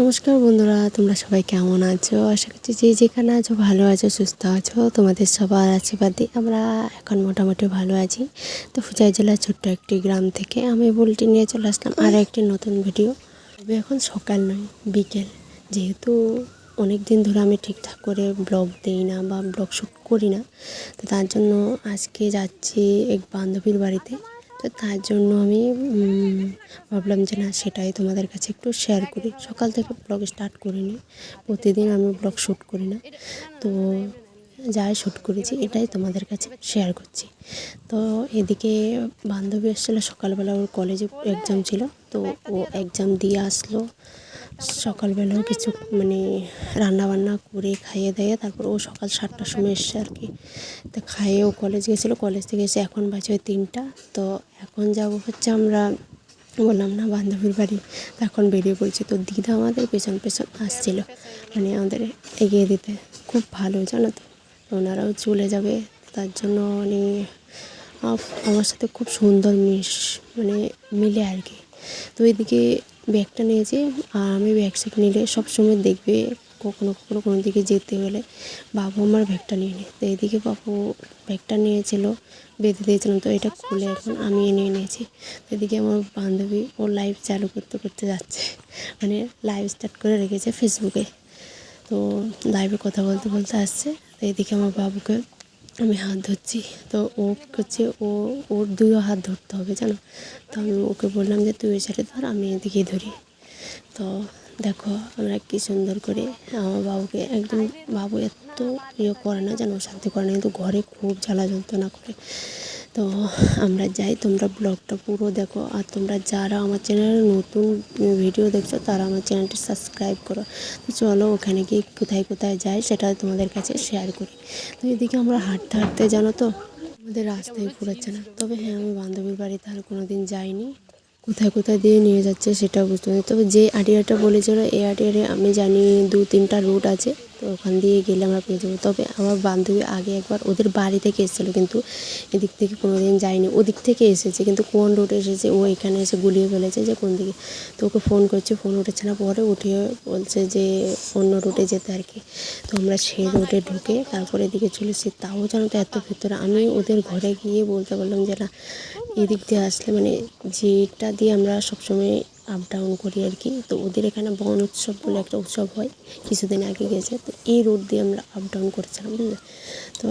নমস্কার বন্ধুরা, তোমরা সবাই কেমন আছো? আশা করছি যে যেখানে আছো ভালো আছো, সুস্থ আছো। তোমাদের সবার আশীর্বাদে আমরা এখন মোটামুটি ভালো আছি। তো ফুচাই জেলার ছোট্ট একটি গ্রাম থেকে আমি বলটি নিয়ে চলে আসলাম আর একটি নতুন ভিডিও। তবে এখন সকাল নয়, বিকেল। যেহেতু অনেক দিন ধরে আমি ঠিকঠাক করে ব্লগ দিই না বা ব্লগ শ্যুট করি না, তো তার জন্য আজকে যাচ্ছি এক বান্ধবীর বাড়িতে। তো তার জন্য আমি ভাবলাম যে না, সেটাই তোমাদের কাছে একটু শেয়ার করি। সকাল থেকে ব্লগ স্টার্ট করিনি। প্রতিদিন আমি ব্লগ শ্যুট করি না। তো যাই শ্যুট করেছি, এটাই তোমাদের কাছে শেয়ার করছি। তো এদিকে বান্ধবী এসেছিল সকালবেলা, ওর কলেজে এক্সাম ছিল। তো ও এক্সাম দিয়ে আসলো। সকালবেলাও কিছু মানে রান্না বান্না করে খাইয়ে দিয়ে। তারপর ও সকাল সাতটার সময় এসছে আর কি তো খাইয়ে ও কলেজ গেছিল। কলেজ থেকে এসে এখন বাজে ওই তিনটা। তো এখন যাব হচ্ছে আমরা, বললাম না বান্ধবীর বাড়ি। এখন বেরিয়ে পড়ছি। তো দিদা আমাদের পেছন পেছন আসছিল। মানে আমাদের এগিয়ে দিতে। খুব ভালো, জানো তো। ওনারাও চলে যাবে। তার জন্য মানে আমার সাথে খুব সুন্দর মিশ মানে মিলে আর কি। তো এদিকে ব্যাগটা নিয়েছি আর আমি ব্যাগ স্যাগ নিলে সবসময় দেখবে কখনো কখনো কোনো দিকে যেতে হলে বাবু আমার ব্যাগটা নিয়ে নিই তো এদিকে বাবু ব্যাগটা নিয়েছিল, বেঁধে দিয়েছিলাম তো এটা খুলে এখন আমি নিয়ে নিয়েছি তো এদিকে আমার বান্ধবী, ও লাইভ চালু করতে করতে যাচ্ছে মানে লাইভ স্টার্ট করে রেখেছে ফেসবুকে তো লাইভে কথা বলতে বলতে আসছে, তো এদিকে আমার বাবুকে আমি হাত ধরছি। তো ও হচ্ছে ও, ওর দুইও হাত ধরতে হবে, জানো? তো আমি ওকে বললাম যে, তুই ছেড়ে ধর, আমি এদিকে ধরি। তো দেখো আমরা কি সুন্দর করে আমার বাবুকে একদম, বাবু এত ইয়ে করে না যেন শান্তি করে না, কিন্তু ঘরে খুব জ্বালা যন্ত্রণা করে। তো আমরা যাই, তোমরা ব্লগটা পুরো দেখো। আর তোমরা যারা আমার চ্যানেলে নতুন ভিডিও দেখছ, তারা আমার চ্যানেলটি সাবস্ক্রাইব করো। তো চলো ওখানে গিয়ে কোথায় কোথায় যাই, সেটা তোমাদের কাছে শেয়ার করি। তো এদিকে আমরা হাঁটতে হাঁটতে, জানো তো, আমাদের রাস্তায় ফুরাচ্ছে না। তবে হ্যাঁ আমি বান্ধবীর বাড়িতে আর কোনো দিন যাইনি। কোথায় কোথায় দিয়ে নিয়ে যাচ্ছে সেটা বুঝতে পারি তবে যে আইডিয়াটা বলেছিল, এই আইডিয়ারে আমি জানি দু তিনটা রুট আছে। ওখান দিয়ে গেলে আমরা পেয়ে যাব। তবে আমার বান্ধবী আগে একবার ওদের বাড়ি থেকে এসেছিল কিন্তু এদিক থেকে কোনো দিন যায়নি। ওদিক থেকে এসেছে কিন্তু কোন রুটে এসেছে? ও এখানে এসে গুলিয়ে ফেলেছে যে কোন দিকে? তো ওকে ফোন করছে ফোন উঠেছে না। পরে উঠিয়ে বলছে যে অন্য রুটে যেতে আর কি। তো আমরা সেই রুটে ঢুকে তারপরে এদিকে চলে এসেছি। তাও জানো তো এত ভিতরে। আমি ওদের ঘরে গিয়ে বলতে বললাম যে না, এদিক দিয়ে আসলে মানে যেটা দিয়ে আমরা সবসময় আপ ডাউন করি আর কি। তো ওদের এখানে বন উৎসব বলে একটা উৎসব হয়, কিছুদিন আগে গেছে। তো এই রোড দিয়ে আমরা আপ ডাউন করেছিলাম, বুঝলে? তো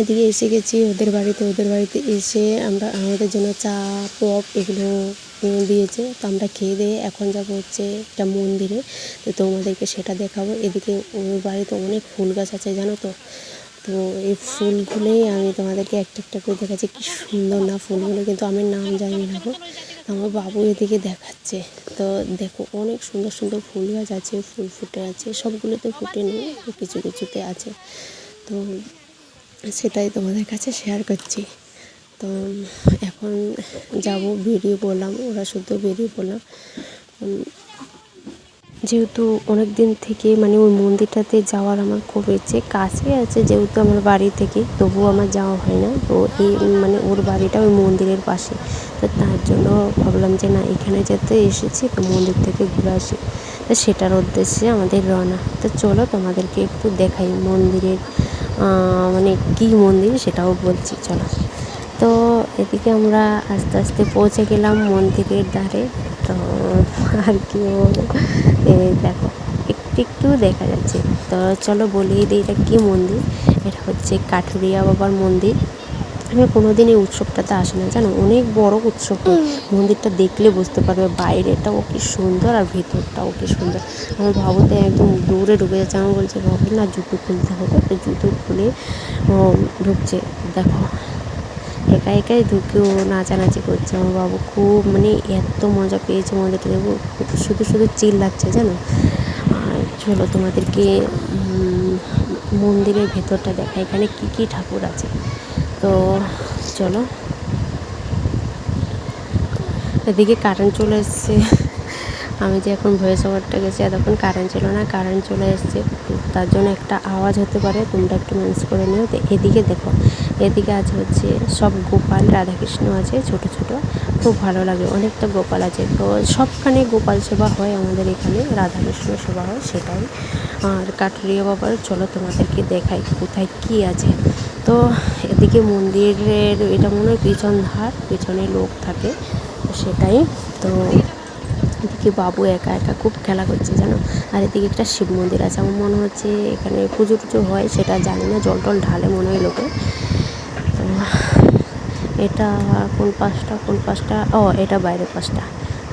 এদিকে এসে গেছি ওদের বাড়িতে ওদের বাড়িতে এসে আমরা, আমাদের জন্য চা, পপ এগুলো দিয়েছে। তো আমরা খেয়ে দিয়ে এখন যাব হচ্ছে একটা মন্দিরে। তো তোমাদেরকে সেটা দেখাবো। এদিকে ওর বাড়িতে অনেক ফুল গাছ আছে, জানো তো? তো এই ফুলগুলোই আমি তোমাদেরকে একটা একটা করে দেখাচ্ছি। কি সুন্দর না ফুলগুলো, কিন্তু আমি নাম জানি না গো। আমার বাবু এদিকে দেখাচ্ছে। তো দেখো, অনেক সুন্দর সুন্দর ফুল গাছ আছে, ফুল ফুটে আছে, সবগুলোতে ফুটে নেই কিছু কিছুতে আছে। তো সেটাই তোমাদের কাছে শেয়ার করছি। তো এখন যাব বেরিয়ে পড়লাম ওরা শুদ্ধ বেরিয়ে পড়লাম যেহেতু অনেক দিন থেকে মানে ওই মন্দিরটাতে যাওয়ার আমার খুব ইচ্ছে কাছে আছে যেহেতু আমার বাড়ি থেকে, তবুও আমার যাওয়া হয় না। তো এই মানে ওর বাড়িটা ওই মন্দিরের পাশে। তো তার জন্য ভাবলাম যে না, এখানে যেতে এসেছি, তো মন্দির থেকে ঘুরে আসি। তো সেটার উদ্দেশ্যে আমাদের রওনা। তো চলো তোমাদেরকে একটু দেখাই মন্দিরের মানে কী মন্দির সেটাও বলছি, চলো। তো এদিকে আমরা আস্তে আস্তে পৌঁছে গেলাম মন্দিরের ধারে আর কি বলব এই দেখো, একটু একটু দেখা যাচ্ছে। তো চলো বলিয়ে দিই এটা কী মন্দির? এটা হচ্ছে কাঠুরিয়া বাবার মন্দির। আমি কোনোদিন এই উৎসবটাতে আসি না, জানো? অনেক বড় উৎসব মন্দিরটা দেখলে বুঝতে পারবে বাইরেটাও কি সুন্দর আর ভেতরটাও কি সুন্দর। আমার বাবুতে একদম দূরে ঢুকে যাচ্ছে। আমার বলছে, বাবু, না জুতো খুলতে হবে। তো জুতো খুলে ঢুকছে। দেখো একা একাই ঢুকেও নাচানাচি করছে আমার বাবু। খুব মানে এত মজা পেয়েছে মজাটা দেখব শুধু শুধু চিল লাগছে জানো? আর চলো তোমাদেরকে মন্দিরের ভেতরটা দেখা। এখানে কী কী ঠাকুর আছে? তো চলো। এদিকে কারেন্ট চলে এসছে। আমি যে এখন ভয়েস ওভারটা গেছি, এতক্ষণ কারেন্ট ছিল না কারেন্ট চলে এসছে তার জন্য একটা আওয়াজ হতে পারে, তোমরা একটু ম্যানেজ করে নিও। এদিকে দেখো, এদিকে আছে হচ্ছে সব গোপাল, রাধাকৃষ্ণ আছে, ছোট ছোট, খুব ভালো লাগে, অনেকটা গোপাল আছে। তো সবখানে গোপাল সেবা হয় আমাদের এখানে, রাধাকৃষ্ণ সেবা হয়, সেটাই। আর কাঠুরিয়া বাবার, চলো তোমাদেরকে দেখাই কোথায় কি আছে। তো এদিকে মন্দিরের, এটা মনে হয় পিছন ধার, পিছনে লোক থাকে সেটাই। তো এদিকে বাবু একা একা খুব খেলা করছে জানো? আর এদিকে একটা শিব মন্দির আছে। আমার মনে হচ্ছে এখানে পুজো টুজো হয়, সেটা জানি না, জল টল ঢালে মনে হয় লোকে। তো এটা কোন পাশটা কোন পাশটা ও, এটা বাইরের পাশটা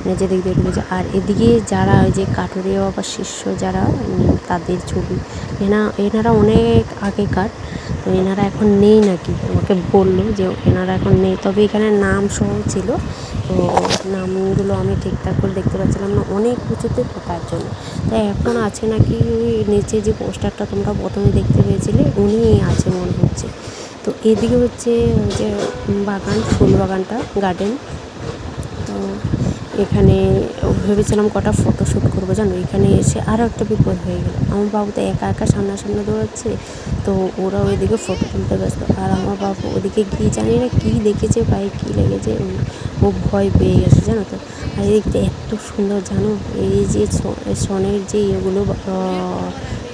মানে যেদিক দিয়ে ঢুকেছে আর এদিকে যারা ওই যে কাঠুরিয়া বাবার শিষ্য যারা তাদের ছবি, এনা, এনারা অনেক আগেকার, তো এনারা এখন নেই নাকি? আমাকে বলল যে এনারা এখন নেই, তবে এখানে নাম সহ ছিল, তো নামগুলো আমি ঠিকঠাক করে দেখতে পাচ্ছিলাম না, অনেক উঁচুতে তার জন্য। তাই এখন আছে নাকি ওই নিচে যে পোস্টারটা তোমরা প্রথমে দেখতে পেয়েছিলে উনি আছে মনে হচ্ছে। তো এদিকে হচ্ছে যে বাগান, ফুল বাগানটা গার্ডেন তো এখানে ভেবেছিলাম কটা ফটোশ্যুট করব, জানো? এখানে এসে আরও একটা বিপদ হয়ে গেল। আমার বাবু তো একা একা সামনাসামনি দৌড়াচ্ছে, তো ওরা ওইদিকে ফটো তুলতে ব্যস্ত। আর আমার বাবু ওদিকে গিয়ে জানি না কী দেখেছে, পায়ে কী লেগেছে ও ভয় পেয়ে গেছে, জানো তো? আর এদিকটা এত সুন্দর, জানো? এই যে সনের যে ইয়েগুলো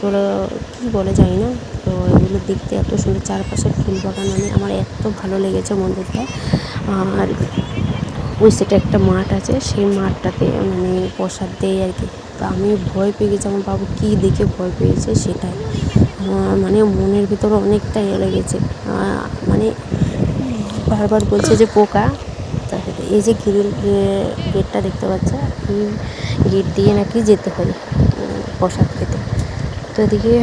ওরা কী বলে জানি না? তো এগুলো দেখতে এত সুন্দর, চারপাশে ফুল বাগান মানে আমার এত ভালো লেগেছে মন্দিরটা। আর ওই সাইডে একটা মাঠ আছে, সেই মাঠটাতে মানে প্রসাদ দেয় আর কি। তো আমি ভয় পেয়ে গেছি, আমার বাবু কী দেখে ভয় পেয়েছে সেটাই। মানে মনের ভিতরে অনেকটা ইয়ে লেগেছে। মানে বারবার বলছে যে পোকা। তারপরে এই যে গ্রিল গেটটা দেখতে পাচ্ছ? গেট দিয়ে নাকি যেতে হয় প্রসাদ খেতে। তো এদিকে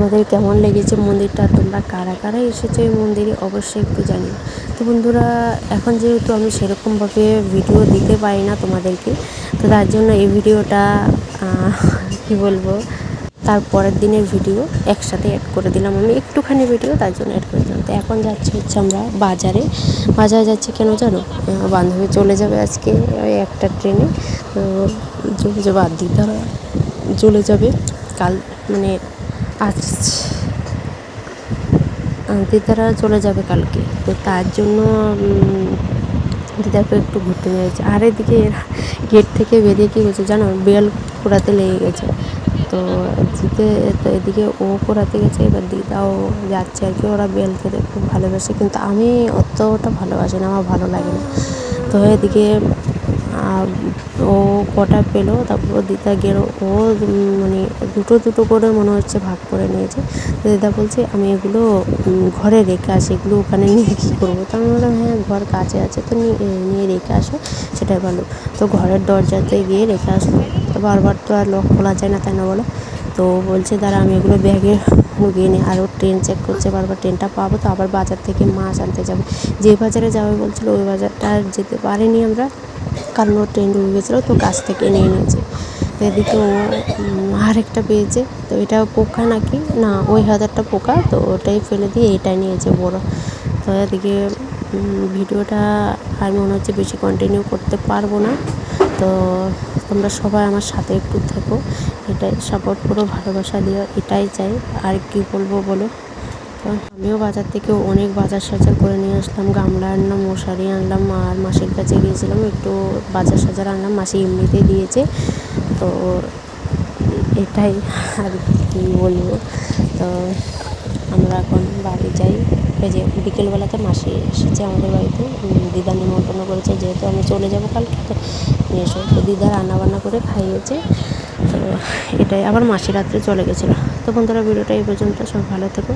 তোমাদের কেমন লেগেছে মন্দিরটা? তোমরা কারা কারা এসেছ এই মন্দিরে অবশ্যই একটু জানিও। তো বন্ধুরা, এখন যেহেতু আমি সেরকমভাবে ভিডিও দিতে পারি না তোমাদেরকে, তো তার জন্য এই ভিডিওটা কি বলব, তার পরের দিনের ভিডিও একসাথে অ্যাড করে দিলাম আমি। একটুখানি ভিডিও তার জন্য অ্যাড করে দিলাম। তো এখন যাচ্ছি হচ্ছে আমরা বাজারে। বাজারে যাচ্ছি কেন জানো? বান্ধবী চলে যাবে আজকে ওই একটা ট্রেনে। তো আর দিদারা চলে যাবে কাল মানে আজ দিদারা চলে যাবে কালকে। তো তার জন্য দিদাকে একটু ঘুরতে যাচ্ছে। আর এদিকে এরা গেট থেকে বেরিয়ে কী গেছে জানো? বেল পোড়াতে লেগে গেছে। তো জিতে তো এদিকে ও পোড়াতে গেছে, এবার দিদাও যাচ্ছে আর কি। ওরা বেল খেতে খুব ভালোবাসে। কিন্তু আমি অতটা ভালোবাসি না, আমার ভালো লাগে না। তো এদিকে ও কটা পেল, তারপর দিদা গেলো, ও মানে দুটো দুটো করে মনে হচ্ছে ভাগ করে নিয়েছে। তো দিদা বলছে, আমি এগুলো ঘরে রেখে আসি, এগুলো ওখানে নিয়ে কী করব? তো আমি বললাম হ্যাঁ ঘর কাছে আছে, তো নিয়ে রেখে আসো, সেটাই ভালো। তো ঘরের দরজাতে গিয়ে রেখে আসলো। তো বারবার তো আর লক খোলা যায় না, তাই না বলো? তো বলছে, দাঁড়া, আমি এগুলো ব্যাগে ঢুকিয়ে নিই। আর ও ট্রেন চেক করছে, বারবার ট্রেনটা পাবো, তো আবার বাজার থেকে মাছ আনতে যাবে। যে বাজারে যাবে বলছিলো, ওই বাজারটা আর যেতে পারিনি আমরা। কারণ ও ট্রেন ঢুকে গেছিল, তো গাছ থেকে নিয়ে নিয়েছে তো এদিকে ও আরেকটা পেয়েছে, তো এটা পোকা নাকি? না, ওই হাজারটা পোকা, তো ওটাই ফেলে দিয়ে এটাই নিয়েছে বড়। তো এদিকে ভিডিওটা আমি মনে হচ্ছে বেশি কন্টিনিউ করতে পারব না। তো তোমরা সবাই আমার সাথে একটু থেকো, এটাই সাপোর্ট করো, ভালোবাসা দিও, এটাই চাই। আর কি বলব বলো? আমিও বাজার থেকে অনেক বাজার সাজার করে নিয়ে আসলাম। গামলা আনলাম, মশারি আনলাম, আর মাসির কাছে গিয়েছিলাম, একটু বাজার সাজার আনলাম। মাসি এমনিতেই দিয়েছে, তো এটাই আর কি বলব। তো আমরা এখন বাড়ি যাই। যে বিকেলবেলাতে মাসি এসেছে আমাদের বাড়িতে দিদা নিমন্ত্রণ করেছে, যেহেতু আমি চলে যাব কালকে, তো নিয়ে এসো। তো দিদা রান্নাবান্না করে খাইয়েছে, তো এটাই। আবার মাসি রাত্রে চলে গেছিল। তো বন্ধুরা, ভিডিওটা এই পর্যন্ত সব ভালো থেকো।